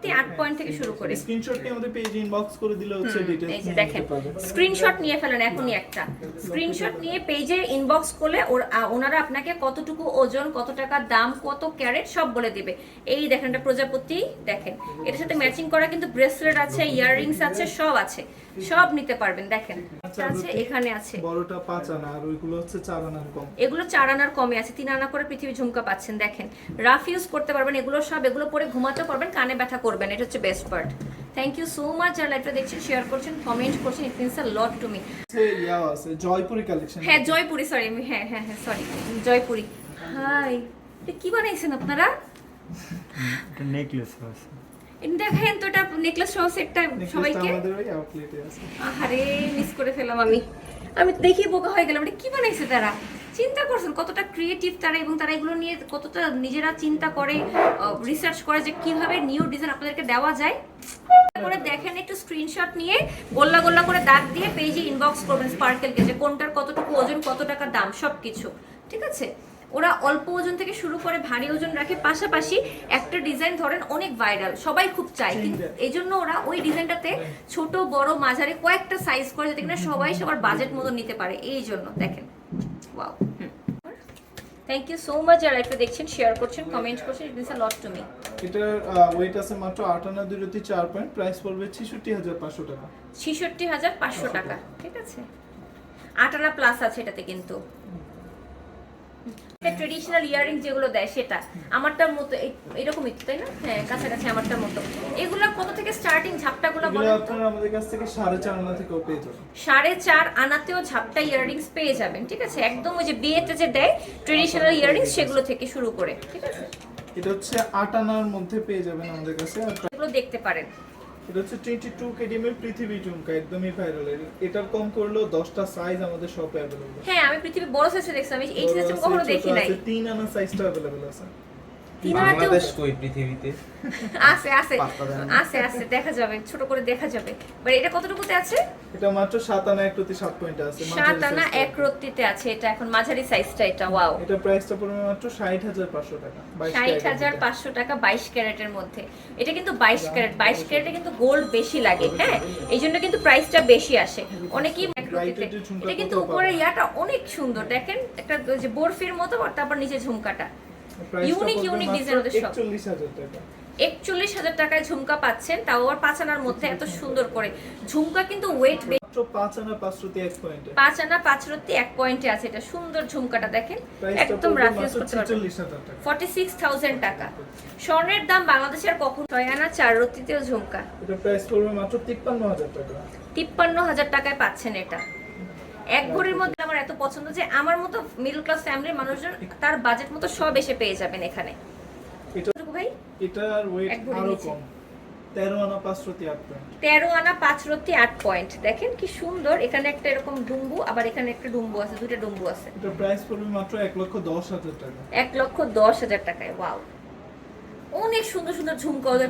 পরবর্তী আট পয়েন্ট থেকে শুরু করে। স্ক্রিনশট নিয়ে আমাদের পেজ ইনবক্স করে দিলে হচ্ছে এই ডিটেইলস যে দেখেন স্ক্রিনশট নিয়ে ফেলেন এখনই একটা। স্ক্রিনশট নিয়ে পেজে ইনবক্স করলে ওনারা আপনাকে কতটুকু ওজন কত টাকা দাম কত ক্যারেট সব বলে দিবে। এই দেখেন একটা প্রজাপতি দেখেন এটার সাথে ম্যাচিং করা কিন্তু ব্রেসলেট আছে ইয়াররিংস আছে সব আছে। সব নিতে পারবেন দেখেন। আছে এখানে আছে। বড়টা পাঁচ আনা আর ওইগুলো হচ্ছে চার আনার কম। এগুলো চার আনার কমে আছে তিন আনা করে পৃথিবী ঝুমকা পাচ্ছেন দেখেন। রাফ ইউজ করতে পারবেন এগুলো সব এগুলো পরে ঘুমাতে পারবেন কানে ব্যথা করবেন এটা হচ্ছে best part thank you so much যারা লাইভটা দেখছেন শেয়ার করছেন কমেন্ট করছেন it means a lot to me আছে জয়পুরি কালেকশন হ্যাঁ জয়পুরি সরি আমি হ্যাঁ হ্যাঁ হ্যাঁ সরি জয়পুরি। হাই কি বানাইছেন আপনারা? নেকলেস আছে। এটা দেখেন তো এটা নেকলেস সহ সেটটা সবাইকে। আহারে মিস করে ফেলাম আমি। আমি দেখি বোকা হয়ে গেলাম এটা কি বানাইছে তারা? চিন্তা করছেন কতটা ক্রিয়েটিভ তারা এবং তারা এগুলো নিয়ে কতটা নিজেরা চিন্তা করে রিসার্চ করে যে কীভাবে নিউ ডিজাইন আপনাদেরকে দেওয়া যায়? করে দেখেন একটু স্ক্রিনশট নিয়ে গোল্লা গোল্লা করে দাগ দিয়ে পেজে ইনবক্স করবেন স্পার্কেলকে যে কোনটার কতটুকু ওজন কত টাকা দাম সব কিছু ঠিক আছে? ওরা অল্প ওজন থেকে শুরু করে ভারী ওজন রাখে। পাশাপাশি একটা ডিজাইন ধরেন অনেক ভাইরাল সবাই খুব চায়। কিন্তু এই জন্য ওরা ওই ডিজাইনটাতে ছোট বড় মাঝারি কয়েকটা সাইজ করে যাতে কিনা সবাই সবার বাজেট মতো নিতে পারে। এই জন্য দেখেন wow thank you so much যারা একটু দেখছেন শেয়ার করছেন কমেন্ট করছেন it means a lot to me এটার ওয়েট আছে মাত্র আট আনা দুইটি চার পয়েন্ট প্রাইস পড়বে ছেষট্টি হাজার পাঁচশো টাকা। ছিষট্টি হাজার পাঁচশো টাকা ঠিক আছে? আট আনা প্লাস আছে এটাতে কিন্তু। ট্রেডিশনাল ইয়ারিং যেগুলো দেয় সেটা। আমারটার মতো এরকমই তো, তাই না? হ্যাঁ কাছাকাছি আমারটার মতো। এগুলো কত থেকে স্টার্টিং ঝাপটাগুলো বলেন আপনারা আমাদের কাছ থেকে সাড়ে চার আনা থেকেও পেয়ে যাবেন। সাড়ে চার আনাতেও ঝাপটা ইয়াররিংস পেয়ে যাবেন ঠিক আছে? একদম ওই যে বিয়েতে যে দেয় ট্রেডিশনাল ইয়াররিংস সেগুলো থেকে শুরু করে ঠিক আছে? এটা হচ্ছে আট আনার মধ্যে পেয়ে যাবেন আমাদের কাছে। এগুলো দেখতে পারেন। এটা হচ্ছে টোয়েন্টি টু কেডিএম এর পৃথিবী ঝুমকা একদমই ভাইরাল এটার কম করলেও দশটা সাইজ আমাদের শপে অ্যাভেলেবল হ্যাঁ আমি পৃথিবী বড় সাইজে দেখছি আমি এই সাইজে কখনো দেখি নাই। তিন আনা সাইজটা অ্যাভেলেবল আছে। বাংলাদেশ কই পৃথিবীতে? আছে আছে আছে আছে দেখা যাবে ছোট করে দেখা যাবে। বাট এটা কতটুকুতে আছে? এটা মাত্র সাত আনা এক প্রতি সাত পয়েন্ট আছে সাত মাঝারি আনা size টা। রত্তিতে আছে এটা এখন মাঝারি সাইজটা এটা ওয়াও এটা প্রাইসটা পড়বে মাত্র ষাট হাজার পাঁচশো টাকা 22 ক্যারেটের মধ্যে। এটা কিন্তু বাইশ ক্যারেট বাইশ ক্যারেটে কিন্তু গোল্ড বেশি লাগে হ্যাঁ? এই জন্য কিন্তু প্রাইসটা বেশি আসে। অনেকেই এটা কিন্তু উপরে ইয়াটা অনেক সুন্দর। দেখেন একটা যে বরফির মতো তারপর নিচে ঝুমকাটা। Unique মাত্র design ওদের সব। 41,000 টাকা। একচল্লিশ হাজার টাকায় ঝুমকা পাচ্ছেন তাও আবার পাঁচ আনার মধ্যে এত সুন্দর করে। ঝুমকা কিন্তু ওয়েট পাঁচ আনা পাঁচ রত্তি এক পয়েন্টে আছে এটা সুন্দর ঝুমকাটা দেখেন। একদম পড়বে রাফ ইউজ মাত্র করতে পারবেন। ছেচল্লিশ হাজার টাকা। ফর্টি সিক্স থাউজেন্ড টাকা। স্বর্ণের দাম বাংলাদেশের কখন? ছয় আনা চার রত্তিতেও ঝুমকা। এটা প্রাইস পড়বে মাত্র তিপ্পান্ন হাজার টাকা। তিপ্পান্ন হাজার টাকায় পাচ্ছেন এটা। এক ভরির মধ্যে আমার এত পছন্দ যে আমার মতো মিডল ক্লাস ফ্যামিলির মানুষজন তার বাজেট মতো সব এসে পেয়ে যাবেন এখানে। ভাই? এটার ওয়েট আরও কম। তেরো আনা আট পয়েন্ট তেরো আনা পাঁচ রত্তি আট পয়েন্ট দেখেন কি সুন্দর এখানে একটা এরকম ডুম্বু আবার এখানে একটা ডুম্বু আছে ডুম্বু আছে। এটা প্রাইস পড়বে মাত্র এক লক্ষ দশ হাজার টাকা। এক লক্ষ দশ হাজার টাকায় ওয়াও অনেক সুন্দর সুন্দর ঝুমকা ওদের